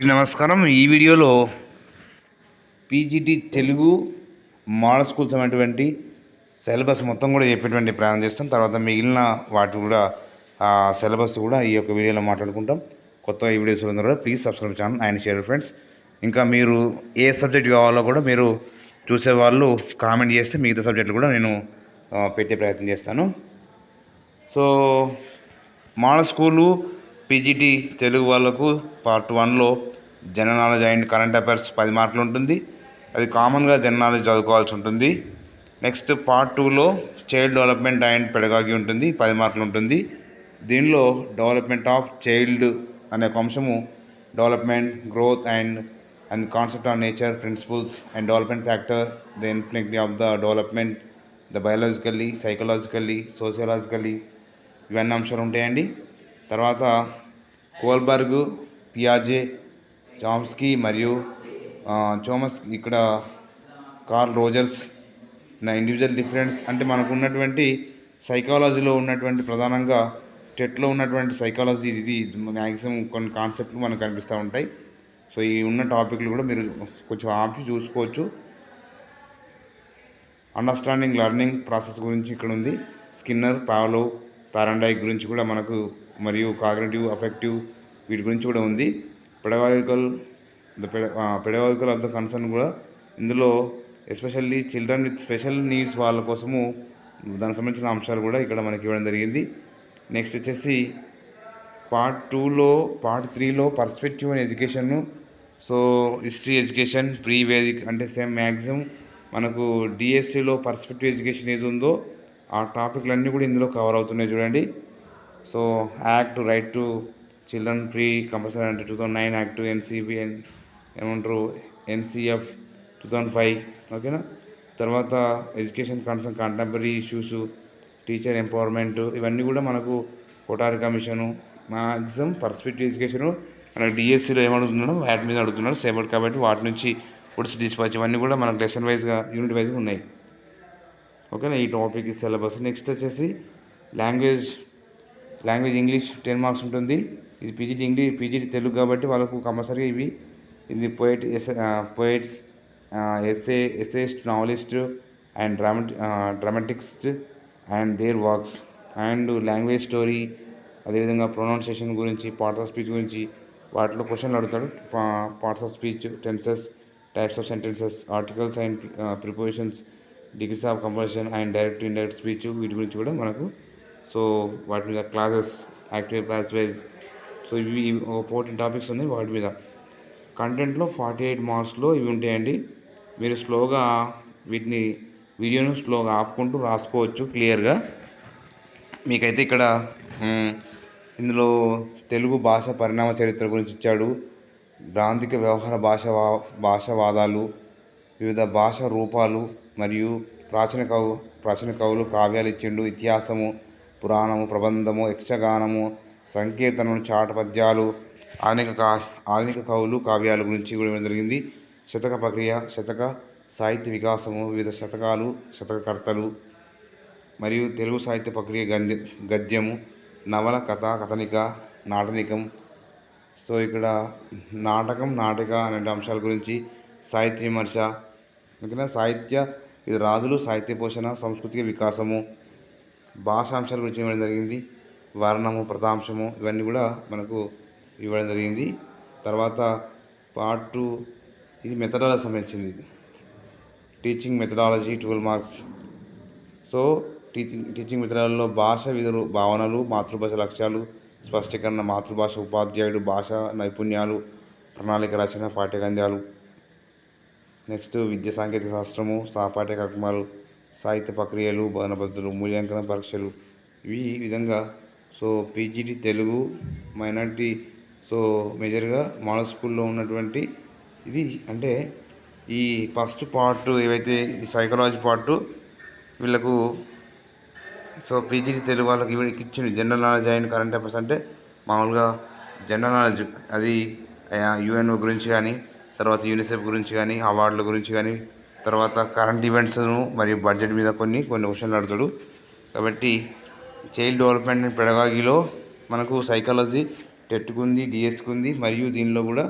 నమస్కారం. ఈ వీడియోలో పీజీటీ తెలుగు మోడల్ స్కూల్స్ అనేటువంటి సిలబస్ మొత్తం కూడా చెప్పేటువంటి ప్రయాణం చేస్తాం. తర్వాత మిగిలిన వాటి కూడా సిలబస్ కూడా ఈ యొక్క వీడియోలో మాట్లాడుకుంటాం. కొత్త ఈ వీడియోస్ ఉన్న కూడా please subscribe channel and share friends. ఇంకా మీరు ఏ సబ్జెక్ట్ కావాలో కూడా మీరు చూసేవాళ్ళు కామెంట్ చేస్తే మిగతా సబ్జెక్టులు కూడా నేను పెట్టే ప్రయత్నం చేస్తాను. So model school PGT Telugu వాళ్ళకు పార్ట్ వన్లో general knowledge and current affairs పది మార్కులు ఉంటుంది. అది కామన్గా జనరల్ నాలెడ్జ్ చదువుకోవాల్సి ఉంటుంది. నెక్స్ట్ పార్ట్ టూలో చైల్డ్ డెవలప్మెంట్ అండ్ పెడగాగి ఉంటుంది. పది మార్కులు ఉంటుంది. దీనిలో డెవలప్మెంట్ ఆఫ్ చైల్డ్ అనే ఒక అంశము development growth and and concept of nature principles and development factor the influence of the development the biologically psychologically sociologically ఇవన్నీ అంశాలు ఉంటాయండి. తర్వాత కోల్బర్గ్ పియాజే చామ్స్కీ మరియు చోమస్ ఇక్కడ కార్ల్ రోజర్స్ నా ఇండివిజువల్ డిఫరెన్స్ అంటే మనకు ఉన్నటువంటి సైకాలజీలో ఉన్నటువంటి ప్రధానంగా టెట్లో ఉన్నటువంటి సైకాలజీ ఇది మ్యాక్సిమం కొన్ని కాన్సెప్ట్లు మనకు కనిపిస్తూ ఉంటాయి. సో ఈ ఉన్న టాపిక్లు కూడా మీరు కొంచెం ఆపి చూసుకోవచ్చు. అండర్స్టాండింగ్ లెర్నింగ్ ప్రాసెస్ గురించి ఇక్కడ ఉంది. స్కిన్నర్ పావలో తారండాయి గురించి కూడా మనకు మరియు కాగ్నేటివ్ అఫెక్టివ్ వీటి గురించి కూడా ఉంది. Pedagogical the pedagogical of the concern కూడా ఇందులో especially children with special needs వాళ్ళ కోసము దానికి సంబంధించిన అంశాలు కూడా ఇక్కడ మనకి ఇవ్వడం జరిగింది. నెక్స్ట్ వచ్చేసి పార్ట్ టూలో పార్ట్ త్రీలో perspective and education so history education pre Vedic అంటే సేమ్ మ్యాక్సిమం మనకు డిఎస్సిలో పర్స్పెక్టివ్ ఎడ్యుకేషన్ ఏది ఉందో ఆ టాపిక్లన్నీ కూడా ఇందులో కవర్ అవుతున్నాయి చూడండి. So act right to children free compulsory అంటే two thousand nine act NCB ఏమంటారు ఎన్సిఎఫ్ టూ థౌజండ్ ఫైవ్ ఓకేనా? తర్వాత education concern contemporary issues teacher empowerment ఇవన్నీ కూడా మనకు Kothari commission maximum perspective education మనకు డిఎస్సిలో ఏమడుగుతున్నాడో వాటి మీద అడుగుతున్నాడు సేపటి కాబట్టి వాటి నుంచి ఫుడ్స్ డిస్పాచ్ ఇవన్నీ కూడా మనకు లెసన్ వైజ్గా యూనిట్ వైజ్గా ఉన్నాయి. ఓకేనా? ఈ టాపిక్ సిలబస్ నెక్స్ట్ వచ్చేసి language language English ten marks ఉంటుంది. ఇది పీజీటీ ఇంగ్లీష్ పీజీటీ తెలుగు కాబట్టి వాళ్ళకు కంపల్సరీగా ఇవి. ఇది poet yes poets essay essayist novelist and డ్రామటి dramatist and their works and language story అదేవిధంగా ప్రొనౌన్సియేషన్ గురించి పార్ట్స్ ఆఫ్ స్పీచ్ గురించి వాటిలో క్వశ్చన్లు అడుగుతాడు. Parts of speech tenses types of sentences articles and prepositions degrees of composition and direct indirect speech వీటి గురించి కూడా మనకు సో వాటి మీద క్లాసెస్ యాక్టివ్ ప్యాస్వేజ్ సో ఇవి ఫోర్టీన్ టాపిక్స్ ఉన్నాయి వాటి మీద. కంటెంట్లో ఫార్టీ ఎయిట్ మార్క్స్లో ఇవి ఉంటాయండి. మీరు స్లోగా వీటిని వీడియోను స్లోగా ఆపుకుంటూ రాసుకోవచ్చు క్లియర్గా. మీకైతే ఇక్కడ ఇందులో తెలుగు భాష పరిణామ చరిత్ర గురించి ఇచ్చాడు. గ్రాంధిక వ్యవహార భాష భాషవాదాలు వివిధ భాష రూపాలు మరియు ప్రాచీన కవు ప్రాచీన కవులు కావ్యాలు ఇచ్చిండు ఇతిహాసము పురాణము ప్రబంధము యక్షగానము సంకీర్తనము చాట పద్యాలు ఆధునిక కా ఆధునిక కవులు కావ్యాల గురించి కూడా జరిగింది. శతక ప్రక్రియ శతక సాహిత్య వికాసము వివిధ శతకాలు శతకకర్తలు మరియు తెలుగు సాహిత్య ప్రక్రియ గద్య గద్యము నవల కథ కథనిక నాటనికం. సో ఇక్కడ నాటకం నాటిక అనే అంశాల గురించి సాహిత్య విమర్శ. ఓకేనా సాహిత్య ఇది రాజులు సాహిత్య పోషణ సాంస్కృతిక వికాసము. భాషాంశాల గురించి ఇవ్వడం జరిగింది. వర్ణము ప్రతాంశము ఇవన్నీ కూడా మనకు ఇవ్వడం జరిగింది. తర్వాత పార్ట్ ఇది మెథడాలజీ సంబంధించింది teaching methodology twelve marks so teaching teaching మెథడాలలో భాష విధులు భావనలు మాతృభాష లక్ష్యాలు స్పష్టీకరణ మాతృభాష ఉపాధ్యాయుడు భాష నైపుణ్యాలు ప్రణాళిక రచన పాఠ్యగంధ్యాలు నెక్స్ట్ విద్యా సాంకేతిక శాస్త్రము సహపాఠ్య కార్యక్రమాలు. సాహిత్య ప్రక్రియలు బోధన పద్ధతులు మూల్యాంకన పరీక్షలు ఇవి ఈ విధంగా. So PGT Telugu minority so మేజర్గా మోడల్ స్కూల్లో ఉన్నటువంటి ఇది అంటే ఈ ఫస్ట్ పార్ట్ ఏవైతే ఈ సైకాలజీ పార్ట్ వీళ్ళకు సో పీజీటీ తెలుగు వాళ్ళకి వీళ్ళకి ఇచ్చిన general knowledge and current affairs అంటే మామూలుగా జనరల్ నాలెడ్జ్. అది యుఎన్ఓ గురించి కానీ తర్వాత యూనిసెఫ్ గురించి కానీ అవార్డుల గురించి కానీ తర్వాత కరెంట్ ఈవెంట్స్ను మరియు బడ్జెట్ మీద కొన్ని కొన్ని క్వశ్చన్లు అడుగుతాడు కాబట్టి చైల్డ్ డెవలప్మెంట్ అండ్ పెడగాగిలో మనకు సైకాలజీ టెట్కు ఉంది ఉంది మరియు దీనిలో కూడా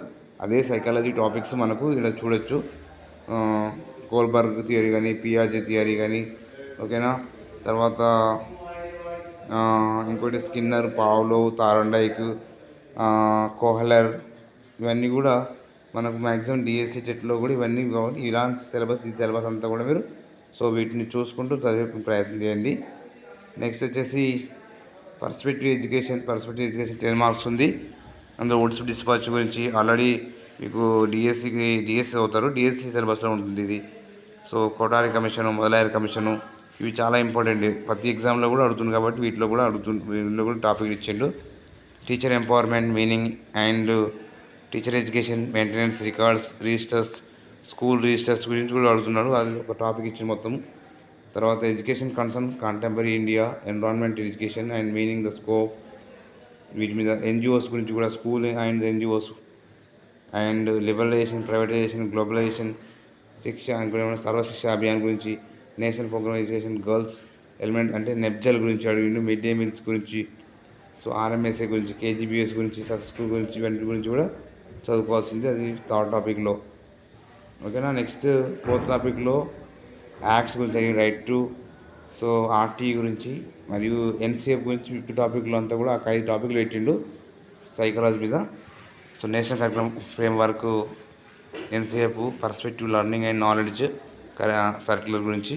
అదే సైకాలజీ టాపిక్స్ మనకు ఇలా చూడొచ్చు. కోల్బర్గ్ థియరీ కానీ పియాజే థియరీ కానీ ఓకేనా తర్వాత ఇంకోటి స్కిన్నర్ పావులో తారండైక్ కోహలర్ ఇవన్నీ కూడా మనకు మ్యాక్సిమం డిఎస్సి టెట్లో కూడా ఇవన్నీ కాబట్టి ఇలాంటి సిలబస్ ఈ సిలబస్ అంతా కూడా మీరు సో వీటిని చూసుకుంటూ చదివే ప్రయత్నం చేయండి. నెక్స్ట్ వచ్చేసి perspective education perspective education ten marks ఉంది. అందులో ఓట్స్ డిస్పాచ్ గురించి ఆల్రెడీ మీకు డిఎస్సికి డిఎస్సి అవుతారు డిఎస్సి సిలబస్లో ఉంటుంది ఇది. సో కోటారి కమిషను మొదలైన కమిషను. ఇవి చాలా ఇంపార్టెంట్ ప్రతి ఎగ్జామ్లో కూడా అడుగుతుంది కాబట్టి వీటిలో కూడా అడుగుతుంది వీటిలో కూడా టాపిక్ ఇచ్చిండు. Teacher empowerment meaning and teacher education maintenance records registers school registers గురించి కూడా అడుగుతున్నాడు. అది ఒక టాపిక్ ఇచ్చింది మొత్తం. తర్వాత education concern contemporary India environment education and meaning the scope వీటి మీద ఎన్జిఓస్ గురించి కూడా school and NGOs and liberalisation privatisation globalisation Shiksha Sarva Shiksha Abhiyan గురించి national programme education girls element అంటే నెబ్జల్ గురించి అడిగిండు మిడ్ డే మీల్స్ గురించి సో ఆర్ఎంఎస్ఏ గురించి కేజీబీఎస్ గురించి సబ్స్కూల్ గురించి ఇవన్నీ గురించి కూడా చదువుకోవాల్సింది అది థర్డ్ టాపిక్లో. ఓకేనా? నెక్స్ట్ ఫోర్త్ టాపిక్లో యాక్ట్స్ గురించి రైట్ టు. సో ఆర్టీ గురించి మరియు ఎన్సీఎఫ్ గురించి ఫిఫ్త్ టాపిక్లో అంతా కూడా ఒక ఐదు టాపిక్లు పెట్టిండు సైకాలజీ మీద. So national curriculum framework NCF perspective learning and knowledge circular గురించి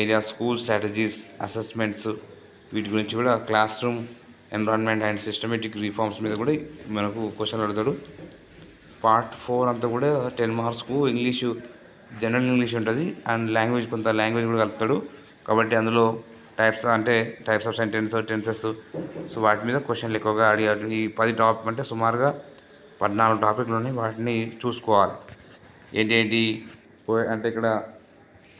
ఏరియా స్కూల్ స్ట్రాటజీస్ అసెస్మెంట్స్ వీటి గురించి కూడా classroom environment and systematic reforms మీద కూడా మనకు క్వశ్చన్లు అడుగుతాడు పార్ట్ ఫోర్ అంతా కూడా టెన్ మార్క్స్కు ఇంగ్లీషు జనరల్ ఇంగ్లీష్ ఉంటుంది. అండ్ లాంగ్వేజ్ కొంత లాంగ్వేజ్ కూడా కలుపుతాడు. కాబట్టి అందులో టైప్స్ అంటే types of sentence tenses so వాటి మీద క్వశ్చన్లు ఎక్కువగా అడిగారు ఈ పది టాపిక్ అంటే సుమారుగా పద్నాలుగు టాపిక్లు ఉన్నాయి వాటిని చూసుకోవాలి. ఏంటి ఏంటి? పోయే అంటే ఇక్కడ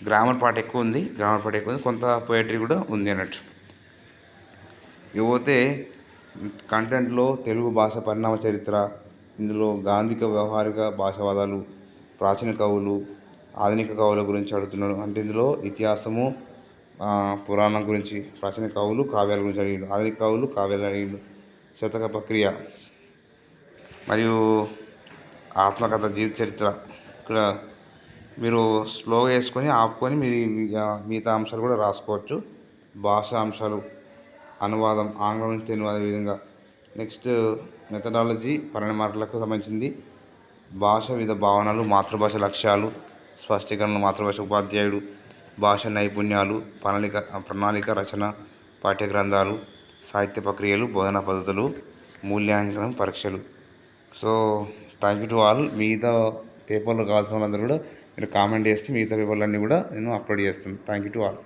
గ్రామర్ పార్ట్ ఎక్కువ ఉంది గ్రామర్ పార్ట్ ఎక్కువ ఉంది కొంత పోయట్రీ కూడా ఉంది అన్నట్టు. ఇకపోతే కంటెంట్లో తెలుగు భాష పరిణామ చరిత్ర ఇందులో గాంధిక వ్యవహారిక భాషావాదాలు ప్రాచీన కవులు ఆధునిక కవుల గురించి అడుగుతున్నాడు. అంటే ఇందులో ఇతిహాసము పురాణం గురించి ప్రాచీన కవులు కావ్యాల గురించి అడిగిండు. ఆధునిక కవులు కావ్యాలు అడిగిండు. శతక ప్రక్రియ మరియు ఆత్మకథ జీవిత చరిత్ర. ఇక్కడ మీరు స్లోగా వేసుకొని ఆపుకొని మీరు మిగతా అంశాలు కూడా రాసుకోవచ్చు. భాషా అంశాలు అనువాదం ఆంగ్లం నుంచి తెలుగు విధంగా. నెక్స్ట్ మెథడాలజీ పరిణామాలకు సంబంధించింది. భాష వివిధ భావనలు మాతృభాష లక్ష్యాలు స్పష్టీకరణలు మాతృభాష ఉపాధ్యాయుడు భాష నైపుణ్యాలు ప్రణాళిక ప్రణాళిక రచన పాఠ్య గ్రంథాలు సాహిత్య ప్రక్రియలు బోధనా పద్ధతులు మూల్యాంకనం పరీక్షలు. So thank you to all మిగతా పేపర్లు కావాల్సిన వాళ్ళందరూ కూడా మీరు కామెంట్ చేస్తే మిగతా పేపర్లన్నీ కూడా నేను అప్లోడ్ చేస్తాను. Thank you to all